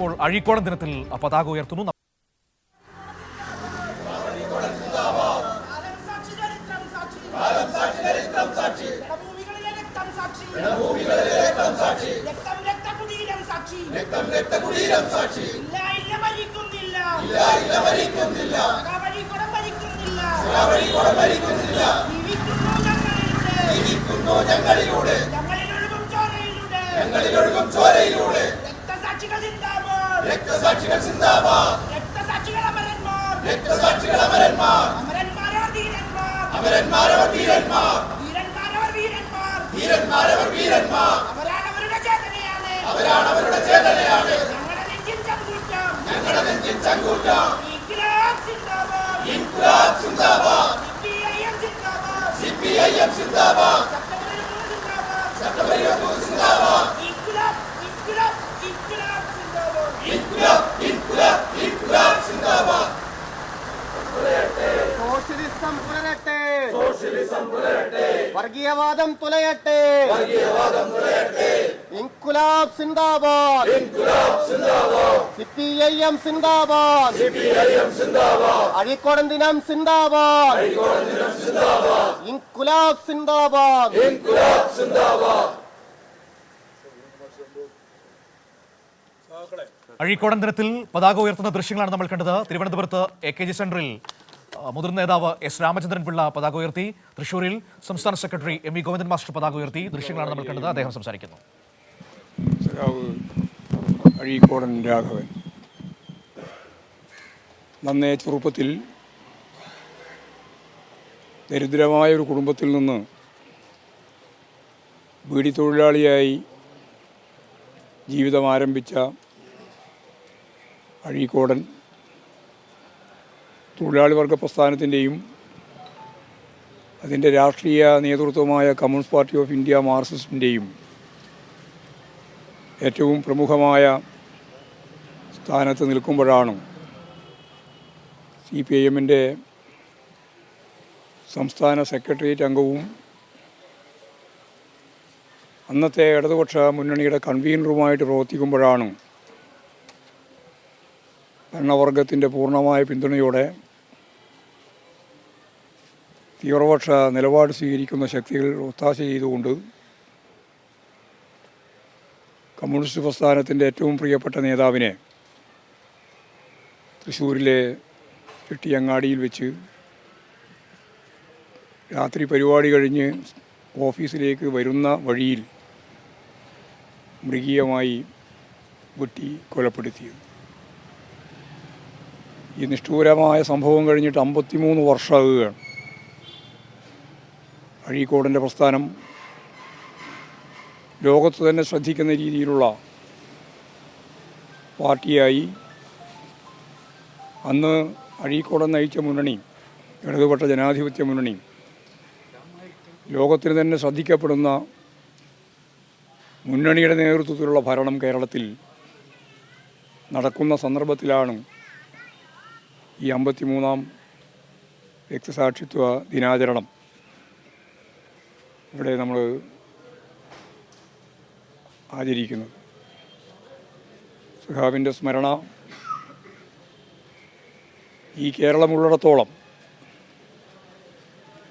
ഇപ്പോൾ അഴീക്കോടൻ ദിനത്തിൽ പതാക ഉയർത്തുന്നു. ഞങ്ങളിലൊഴുകും ചോരയിലൂടെ. ഞങ്ങളിലൊഴുകും ചോരയിലൂടെ. രക്തസാക്ഷികൾ രക്തം സാക്ഷി രക്തം രക്തസാക്ഷികൾ അമരന്മാർ. രക്തസാക്ഷികൾ അമരന്മാർ. ജീവിക്കുന്നു വീരന്മാർ ഞങ്ങളിലൊഴുകും ചോരയിലൂടെ രക്തസാക്ഷികൾ സിന്ദാബാദ് രക്തസാക്ഷികൾ അമരന്മാർ അമരന്മാരവർ ധീരന്മാർ ധീരന്മാരവർ വീരന്മാർ അവരാണ് അവരുടെ ചേതനയാണ് ഞങ്ങളുടെ നെഞ്ചിൻ ചങ്കൂറ്റം. ഇൻക്ലാബ് സിന്ദാബാദ്. സിപിഐഎം സിന്ദാബാദ്. സെപ്റ്റംബർ ഇരുപത്തിമൂന്ന് സിന്ദാബാദ് ഇൻക്ലാബ് ഇൻക്ലാബ് ഇൻക്ലാബ് സിന്ദാബാദ് സോഷ്യലിസം പുലരട്ടെ സോഷ്യലിസം പുലരട്ടെ. വർഗീയവാദം തുലയട്ടെ. വർഗീയവാദം തുലയട്ടെ ഇൻകുലാബ് സിന്ദാബാദ്. ഇൻകുലാബ് സിന്ദാബാദ്. സിപിഐഎം സിന്ദാബാദ്. സിപിഐഎം സിന്ദാബാദ്. അഴീക്കോടൻ ദിനം സിന്ദാബാദ്. അഴീക്കോടൻ ദിനം സിന്ദാബാദ്. ഇൻകുലാബ് സിന്ദാബാദ്. ഇൻകുലാബ് സിന്ദാബാദ്. അഴീക്കോടന്തരത്തിൽ പതാക ഉയർത്തുന്ന ദൃശ്യങ്ങളാണ് നമ്മൾ കണ്ടത്. തിരുവനന്തപുരത്ത് എ കെ ജി സെന്ററിൽ മുതിർന്ന നേതാവ് എസ് രാമചന്ദ്രൻ പിള്ള പതാക ഉയർത്തി. തൃശൂരിൽ സംസ്ഥാന secretary M V Govindan master പതാക ഉയർത്തി. ദൃശ്യങ്ങളാണ് നമ്മൾ കണ്ടത്. അദ്ദേഹം സംസാരിക്കുന്നു. അഴീക്കോടൻ രാഘവൻ. നന്നേ ചെറുപ്പത്തിൽ ദരിദ്രമായ ഒരു കുടുംബത്തിൽ നിന്ന് ബീഡി തൊഴിലാളിയായി ജീവിതം ആരംഭിച്ച അഴീക്കോടൻ തൊഴിലാളി വർഗ പ്രസ്ഥാനത്തിന്റെയും അതിന്റെ രാഷ്ട്രീയ നേതൃത്വമായ കമ്മ്യൂണിസ്റ്റ് പാർട്ടി ഓഫ് ഇന്ത്യ മാർക്സിസ്റ്റിന്റെയും ഏറ്റവും പ്രമുഖമായ സ്ഥാനത്ത് നിൽക്കുമ്പോഴാണ് സി പി ഐ എമ്മിന്റെ സംസ്ഥാന സെക്രട്ടേറിയറ്റ് അംഗവും അന്നത്തെ ഇടതുപക്ഷ മുന്നണിയുടെ കൺവീനറുമായിട്ട് പ്രവർത്തിക്കുമ്പോഴാണ് ഭരണവർഗത്തിന്റെ പൂർണമായ പിന്തുണയോടെ തീവ്രപക്ഷ നിലപാട് സ്വീകരിക്കുന്ന ശക്തികൾ ഒത്താശ ചെയ്തുകൊണ്ട് കമ്മ്യൂണിസ്റ്റ് പ്രസ്ഥാനത്തിന്റെ ഏറ്റവും പ്രിയപ്പെട്ട നേതാവിനെ തൃശ്ശൂരിലെ ചെട്ടിയങ്ങാടിയിൽ വെച്ച് രാത്രി പരിപാടി കഴിഞ്ഞ് ഓഫീസിലേക്ക് വരുന്ന വഴിയിൽ മൃഗീയമായി വെട്ടി കൊലപ്പെടുത്തിയത്. ഈ നിഷ്ഠൂരമായ സംഭവം കഴിഞ്ഞിട്ട് അമ്പത്തിമൂന്ന് വർഷമാകുകയാണ്. അഴീക്കോടിന്റെ പ്രസ്ഥാനം ലോകത്ത് തന്നെ ശ്രദ്ധിക്കുന്ന രീതിയിലുള്ള പാർട്ടിയായി അന്ന് അഴീക്കോടൻ നയിച്ച മുന്നണി ഇടതുപക്ഷ ജനാധിപത്യ മുന്നണി ലോകത്തിന് തന്നെ ശ്രദ്ധിക്കപ്പെടുന്ന മുന്നണിയുടെ നേതൃത്വത്തിലുള്ള ഭരണം കേരളത്തിൽ നടക്കുന്ന സന്ദർഭത്തിലാണ് ഈ അമ്പത്തിമൂന്നാം രക്തസാക്ഷിത്വ ദിനാചരണം. ഇവിടെ നമ്മൾ ആചരിക്കുന്നത്. സുഹാബിന്റെ സ്മരണ ഈ കേരളമുള്ളിടത്തോളം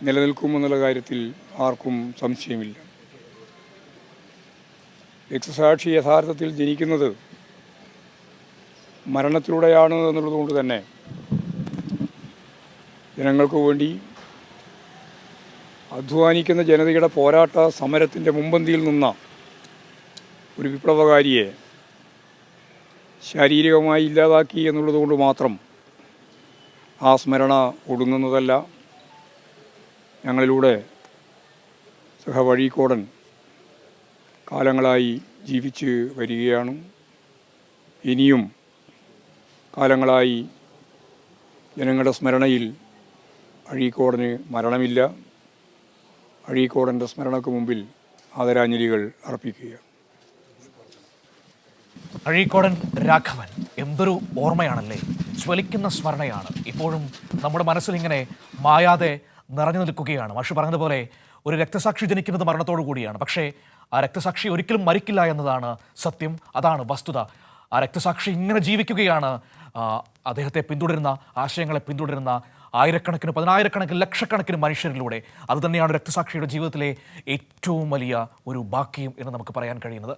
നിലനിൽക്കുമെന്നുള്ള കാര്യത്തിൽ ആർക്കും സംശയമില്ല. രക്തസാക്ഷി യഥാർത്ഥത്തിൽ ജനിക്കുന്നത് മരണത്തിലൂടെയാണ് എന്നുള്ളതുകൊണ്ട് തന്നെ ജനങ്ങൾക്ക് വേണ്ടി അധ്വാനിക്കുന്ന ജനതയുടെ പോരാട്ട സമരത്തിന്റെ മുമ്പന്തിയിൽ നിന്ന ഒരു വിപ്ലവകാരിയെ ശാരീരികമായി ഇല്ലാതാക്കി എന്നുള്ളതുകൊണ്ട് മാത്രം ആ സ്മരണ ഒടുങ്ങുന്നതല്ല. ഞങ്ങളിലൂടെ സഹവഴീക്കോടൻ കാലങ്ങളായി ജീവിച്ച് വരികയാണ്. ഇനിയും കാലങ്ങളായി ജനങ്ങളുടെ സ്മരണയിൽ അഴീക്കോടന് മരണമില്ല. അഴീക്കോടന്റെ സ്മരണക്ക് മുമ്പിൽ ആദരാഞ്ജലികൾ അർപ്പിക്കുക. അഴീക്കോടൻ രാഘവൻ എന്തൊരു ഓർമ്മയാണല്ലേ? ജ്വലിക്കുന്ന സ്മരണയാണ്. ഇപ്പോഴും നമ്മുടെ മനസ്സിൽ ഇങ്ങനെ മായാതെ നിറഞ്ഞു നിൽക്കുകയാണ്. മഷു പറഞ്ഞതുപോലെ ഒരു രക്തസാക്ഷി ജനിക്കുന്നത് മരണത്തോടു കൂടിയാണ്. പക്ഷേ ആ രക്തസാക്ഷി ഒരിക്കലും മരിക്കില്ല എന്നതാണ് സത്യം. അതാണ് വസ്തുത. ആ രക്തസാക്ഷി ഇങ്ങനെ ജീവിക്കുകയാണ്. അദ്ദേഹത്തെ പിന്തുടരുന്ന ആശയങ്ങളെ പിന്തുടരുന്ന ആയിരക്കണക്കിന് പതിനായിരക്കണക്കിന് ലക്ഷക്കണക്കിന് മനുഷ്യരിലൂടെ അതുതന്നെയാണ് രക്തസാക്ഷിയുടെ ജീവിതത്തിലെ ഏറ്റവും വലിയ ഒരു ബാക്കിയും എന്ന് നമുക്ക് പറയാൻ കഴിയുന്നത്.